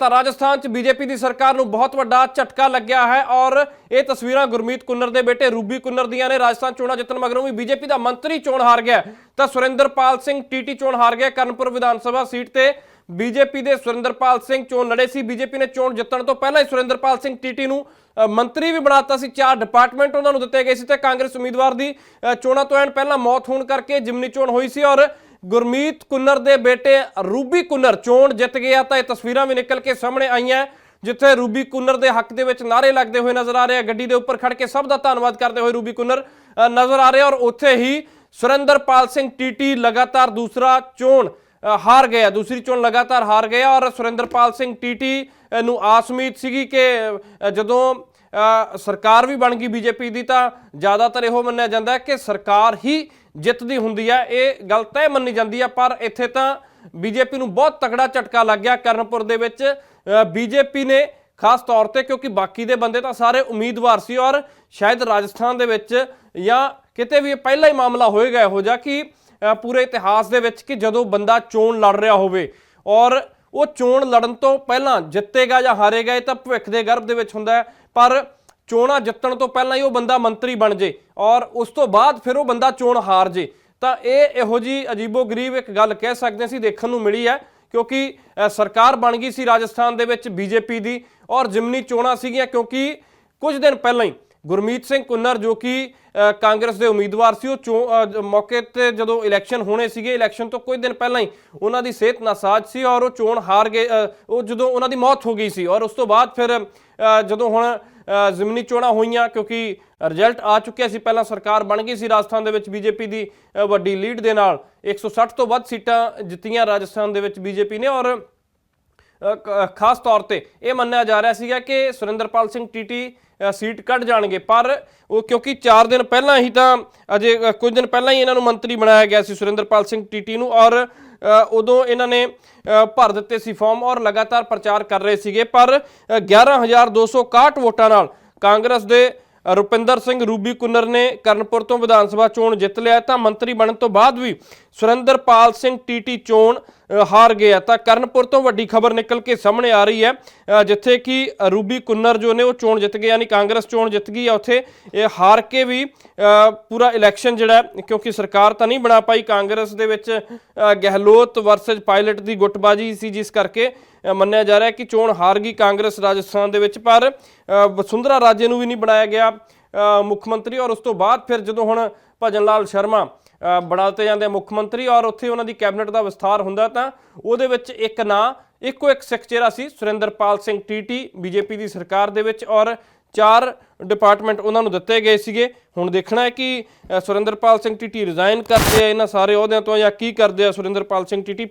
ਤਾਂ ਰਾਜਸਥਾਨ 'ਚ ਬੀਜੇਪੀ ਦੀ ਸਰਕਾਰ ਨੂੰ ਬਹੁਤ ਵੱਡਾ ਝਟਕਾ ਲੱਗਿਆ ਹੈ ਔਰ ਇਹ ਤਸਵੀਰਾਂ ਗੁਰਮੀਤ ਕੁੰਨਰ ਦੇ ਬੇਟੇ ਰੂਬੀ ਕੁੰਨਰ ਦੀਆਂ ਨੇ। ਰਾਜਸਥਾਨ ਚੋਣਾਂ ਜਿੱਤਣ ਮਗਰੋਂ ਵੀ ਬੀਜੇਪੀ ਦਾ ਮੰਤਰੀ ਚੋਣ ਹਾਰ ਗਿਆ। ਤਾਂ ਸੁਰਿੰਦਰਪਾਲ ਸਿੰਘ ਟੀਟੀ ਚੋਣ ਹਾਰ ਗਿਆ। ਕਰਨਪੁਰ ਵਿਧਾਨ ਸਭਾ ਸੀਟ ਤੇ ਬੀਜੇਪੀ ਦੇ ਸੁਰਿੰਦਰਪਾਲ ਸਿੰਘ ਚੋਣ ਲੜੇ ਸੀ। ਬੀਜੇਪੀ ਨੇ ਚੋਣ ਜਿੱਤਣ ਤੋਂ ਪਹਿਲਾਂ ਹੀ ਸੁਰਿੰਦਰਪਾਲ ਸਿੰਘ ਟੀਟੀ ਨੂੰ ਮੰਤਰੀ ਵੀ ਬਣਾਤਾ ਸੀ। ਚਾਰ ਡਿਪਾਰਟਮੈਂਟ ਉਹਨਾਂ ਨੂੰ ਦਿੱਤੇ ਗਏ ਸੀ ਤੇ ਕਾਂਗਰਸ ਉਮੀਦਵਾਰ ਦੀ ਚੋਣਾਂ ਤੋਂ ਐਨ ਪਹਿਲਾਂ ਮੌਤ ਹੋਣ ਕਰਕੇ ਜਿਮਨੀ ਚੋਣ ਹੋਈ ਸੀ ਔਰ ਗੁਰਮੀਤ ਕੁੰਨਰ ਦੇ ਬੇਟੇ ਰੂਬੀ ਕੁੰਨਰ ਚੋਣ ਜਿੱਤ ਗਿਆ ਤਾਂ ਇਹ ਤਸਵੀਰਾਂ ਵੀ ਨਿਕਲ ਕੇ ਸਾਹਮਣੇ ਆਈਆਂ। ਜਿੱਥੇ ਰੂਬੀ ਕੁੰਨਰ ਦੇ ਹੱਕ ਦੇ ਵਿੱਚ ਨਾਰੇ ਲੱਗਦੇ ਹੋਏ ਨਜ਼ਰ ਆ ਰਹੇ ਆ। ਗੱਡੀ ਦੇ ਉੱਪਰ ਖੜ ਕੇ ਸਭ ਦਾ ਧੰਨਵਾਦ ਕਰਦੇ ਹੋਏ ਰੂਬੀ ਕੁੰਨਰ ਨਜ਼ਰ ਆ ਰਹੇ ਔਰ ਉੱਥੇ ਹੀ ਸੁਰਿੰਦਰਪਾਲ ਸਿੰਘ ਟੀਟੀ ਲਗਾਤਾਰ ਦੂਸਰਾ ਚੋਣ ਅ, ਹਾਰ ਗਿਆ ਦੂਸਰੀ ਚੋਣ ਲਗਾਤਾਰ ਹਾਰ ਗਿਆ ਔਰ ਸੁਰਿੰਦਰਪਾਲ ਸਿੰਘ ਟੀਟੀ ਨੂੰ ਆਸ ਉਮੀਦ ਸੀਗੀ ਕਿ ਜਦੋਂ ਸਰਕਾਰ ਵੀ ਬਣ ਗਈ ਬੀਜੇਪੀ ਦੀ ਤਾਂ ਜ਼ਿਆਦਾਤਰ ਇਹੋ ਮੰਨਿਆ ਜਾਂਦਾ ਹੈ ਕਿ ਸਰਕਾਰ ਹੀ ਜਿੱਤਦੀ ਹੁੰਦੀ ਹੈ ਇਹ ਗੱਲ ਤੈਅ ਮੰਨੀ ਜਾਂਦੀ ਹੈ ਪਰ ਇੱਥੇ ਤਾਂ ਬੀਜੇਪੀ ਨੂੰ ਬਹੁਤ ਤਕੜਾ ਝਟਕਾ ਲੱਗ ਗਿਆ ਕਰਨਪੁਰ ਦੇ ਵਿੱਚ। ਬੀਜੇਪੀ ਨੇ ਖਾਸ ਤੌਰ ਤੇ, ਕਿਉਂਕਿ ਬਾਕੀ ਦੇ ਬੰਦੇ ਤਾਂ ਸਾਰੇ ਉਮੀਦਵਾਰ ਸੀ ਔਰ ਸ਼ਾਇਦ ਰਾਜਸਥਾਨ ਦੇ ਵਿੱਚ ਜਾਂ ਕਿਤੇ ਵੀ ਪਹਿਲਾ ਹੀ ਮਾਮਲਾ ਹੋਏਗਾ ਇਹੋ ਜਿਹਾ ਕਿ ਪੂਰੇ ਇਤਿਹਾਸ ਦੇ ਵਿੱਚ ਕਿ ਜਦੋਂ ਬੰਦਾ ਚੋਣ ਲੜ ਰਿਹਾ ਹੋਵੇ ਔਰ ਉਹ ਚੋਣ ਲੜਨ ਤੋਂ ਪਹਿਲਾਂ ਜਿੱਤੇਗਾ ਜਾਂ ਹਾਰੇਗਾ, ਇਹ ਤਾਂ ਭਵਿੱਖ ਦੇ ਗਰਭ ਦੇ ਵਿੱਚ ਹੁੰਦਾ ਪਰ ਚੋਣਾਂ ਜਿੱਤਣ ਤੋਂ ਪਹਿਲਾਂ ਹੀ ਉਹ ਬੰਦਾ ਮੰਤਰੀ ਬਣ ਜੇ ਔਰ ਉਸ ਤੋਂ ਬਾਅਦ ਫਿਰ ਉਹ ਬੰਦਾ ਚੋਣ ਹਾਰ ਜੇ। ਤਾਂ ਇਹ ਇਹੋ ਜੀ ਅਜੀਬੋ-ਗਰੀਬ ਇੱਕ ਗੱਲ ਕਹਿ ਸਕਦੇ ਸੀ ਦੇਖਣ ਨੂੰ ਮਿਲੀ ਹੈ ਕਿਉਂਕਿ ਸਰਕਾਰ ਬਣ ਗਈ ਸੀ ਰਾਜਸਥਾਨ ਦੇ ਵਿੱਚ, ਬੀਜੇਪੀ ਦੀ ਔਰ ਜਿਮਨੀ ਚੋਣਾਂ ਸੀਗੀਆਂ ਕਿਉਂਕਿ ਕੁਝ ਦਿਨ ਪਹਿਲਾਂ ਹੀ ਗੁਰਮੀਤ ਸਿੰਘ ਕੁੰਨਰ ਜੋ ਕਿ ਕਾਂਗਰਸ ਦੇ ਉਮੀਦਵਾਰ ਸੀ ਉਹ ਚੋ- ਮੌਕੇ ਤੇ ਜਦੋਂ ਇਲੈਕਸ਼ਨ ਹੋਣੇ ਸੀਗੇ ਇਲੈਕਸ਼ਨ ਤੋਂ ਕੁਝ ਦਿਨ ਪਹਿਲਾਂ ਹੀ ਉਹਨਾਂ ਦੀ ਸਿਹਤ ਨਾਸਾਜ਼ ਸੀ ਔਰ ਉਹ ਚੋਣ ਹਾਰ ਗਏ ਉਹ ਜਦੋਂ ਉਹਨਾਂ ਦੀ ਮੌਤ ਹੋ ਗਈ ਸੀ ਔਰ ਉਸ ਤੋਂ ਬਾਅਦ ਫਿਰ ਜਦੋਂ ਹੁਣ ਅ, ਜ਼ਿਮਨੀ ਚੋਣਾਂ ਹੋਈਆਂ ਕਿਉਂਕਿ ਰਿਜ਼ਲਟ ਆ ਚੁੱਕਿਆ ਸੀ ਪਹਿਲਾਂ ਸਰਕਾਰ ਬਣ ਗਈ ਸੀ ਰਾਜਸਥਾਨ ਦੇ ਵਿੱਚ ਬੀਜੇਪੀ ਦੀ ਵੱਡੀ ਲੀਡ ਦੇ ਨਾਲ 160 ਤੋਂ ਵੱਧ ਸੀਟਾਂ ਜਿੱਤੀਆਂ ਰਾਜਸਥਾਨ ਦੇ ਵਿੱਚ ਬੀਜੇਪੀ ਨੇ ਔਰ ਖਾਸ ਤੌਰ ਤੇ ਇਹ ਮੰਨਿਆ ਜਾ ਰਿਹਾ ਸੀਗਾ ਕਿ ਸੁਰਿੰਦਰਪਾਲ ਸਿੰਘ ਟੀਟੀ ਸੀਟ ਕੱਢ ਜਾਣਗੇ। ਪਰ ਉਹ ਕਿਉਂਕਿ 4 ਦਿਨ ਪਹਿਲਾਂ ਹੀ ਤਾਂ ਅਜੇ ਕੁਝ ਦਿਨ ਪਹਿਲਾਂ ਹੀ ਇਹਨਾਂ ਨੂੰ ਮੰਤਰੀ ਬਣਾਇਆ ਗਿਆ ਸੀ ਸੁਰਿੰਦਰਪਾਲ ਸਿੰਘ ਟੀਟੀ ਨੂੰ ਔਰ ਉਦੋਂ ਇਹਨਾਂ ਨੇ ਭਰ ਦਿੱਤੇ ਸੀ ਫਾਰਮ ਔਰ ਲਗਾਤਾਰ ਪ੍ਰਚਾਰ ਕਰ ਰਹੇ ਸੀਗੇ। ਪਰ ਅ, 11261 ਵੋਟਾਂ ਨਾਲ ਕਾਂਗਰਸ ਦੇ ਰੁਪਿੰਦਰ ਸਿੰਘ ਰੂਬੀ ਕੁੰਨਰ ਨੇ ਕਰਨਪੁਰ ਤੋਂ ਵਿਧਾਨ ਸਭਾ ਚੋਣ ਜਿੱਤ ਲਿਆ ਤਾਂ ਮੰਤਰੀ ਬਣਨ ਤੋਂ ਬਾਅਦ ਵੀ ਸੁਰਿੰਦਰਪਾਲ ਸਿੰਘ ਟੀਟੀ ਚੋਣ ਅ, ਹਾਰ ਗਿਆ ਤਾਂ ਕਰਨਪੁਰ ਤੋਂ ਵੱਡੀ ਖਬਰ ਨਿਕਲ ਕੇ ਸਾਹਮਣੇ ਆ ਰਹੀ ਹੈ। ਜਿੱਥੇ ਕਿ ਰੂਬੀ ਕੁੰਨਰ ਜੋ ਨੇ ਉਹ ਚੋਣ ਜਿੱਤ ਗਏ ਯਾਨੀ ਕਾਂਗਰਸ ਚੋਣ ਜਿੱਤ ਗਈ ਆ। ਉੱਥੇ ਇਹ ਹਾਰ ਕੇ ਵੀ ਪੂਰਾ ਇਲੈਕਸ਼ਨ ਜਿਹੜਾ ਕਿਉਂਕਿ ਸਰਕਾਰ ਤਾਂ ਨਹੀਂ ਬਣਾ ਪਾਈ ਕਾਂਗਰਸ ਦੇ ਵਿੱਚ ਗਹਿਲੋਤ ਵਰਸਸ ਪਾਇਲਟ ਦੀ ਗੁੱਟਬਾਜੀ ਸੀ ਜਿਸ ਕਰਕੇ ਮੰਨਿਆ ਜਾ ਰਿਹਾ ਕਿ ਚੋਣ ਹਾਰ ਗਈ ਕਾਂਗਰਸ ਰਾਜਸਥਾਨ ਦੇ ਵਿੱਚ ਪਰ ਵਸੁੰਧਰਾ ਰਾਜੇ ਨੂੰ ਵੀ ਨਹੀਂ ਬਣਾਇਆ ਗਿਆ। ਮੁੱਖ ਮੰਤਰੀ ਔਰ ਉਸ ਤੋਂ ਬਾਅਦ ਫਿਰ ਜਦੋਂ ਹੁਣ ਭਜਨ ਲਾਲ ਸ਼ਰਮਾ ਅ, ਬਣਾ ਦਿੱਤੇ ਜਾਂਦੇ ਆ ਮੁੱਖ ਮੰਤਰੀ ਔਰ ਉੱਥੇ ਉਹਨਾਂ ਦੀ ਕੈਬਨਿਟ ਦਾ ਵਿਸਥਾਰ ਹੁੰਦਾ ਤਾਂ ਉਹਦੇ ਵਿੱਚ ਇੱਕ ਨਾਂ ਇੱਕੋ ਇੱਕ ਸਿੱਖ ਚਿਹਰਾ ਸੀ ਸੁਰਿੰਦਰਪਾਲ ਸਿੰਘ ਟੀਟੀ ਬੀਜੇਪੀ ਦੀ ਸਰਕਾਰ ਦੇ ਵਿੱਚ ਔਰ ਚਾਰ ਡਿਪਾਰਟਮੈਂਟ ਉਹਨਾਂ ਨੂੰ ਦਿੱਤੇ ਗਏ ਸੀਗੇ। ਹੁਣ ਦੇਖਣਾ ਹੈ ਕਿ ਸੁਰਿੰਦਰਪਾਲ ਸਿੰਘ ਟੀਟੀ ਰਿਜ਼ਾਈਨ ਕਰਦੇ ਆ ਇਹਨਾਂ ਸਾਰੇ ਅਹੁਦਿਆਂ ਤੋਂ ਜਾਂ ਕੀ ਕਰਦੇ ਆ ਸੁਰਿੰਦਰਪਾਲ ਸਿੰਘ ਟੀਟੀ?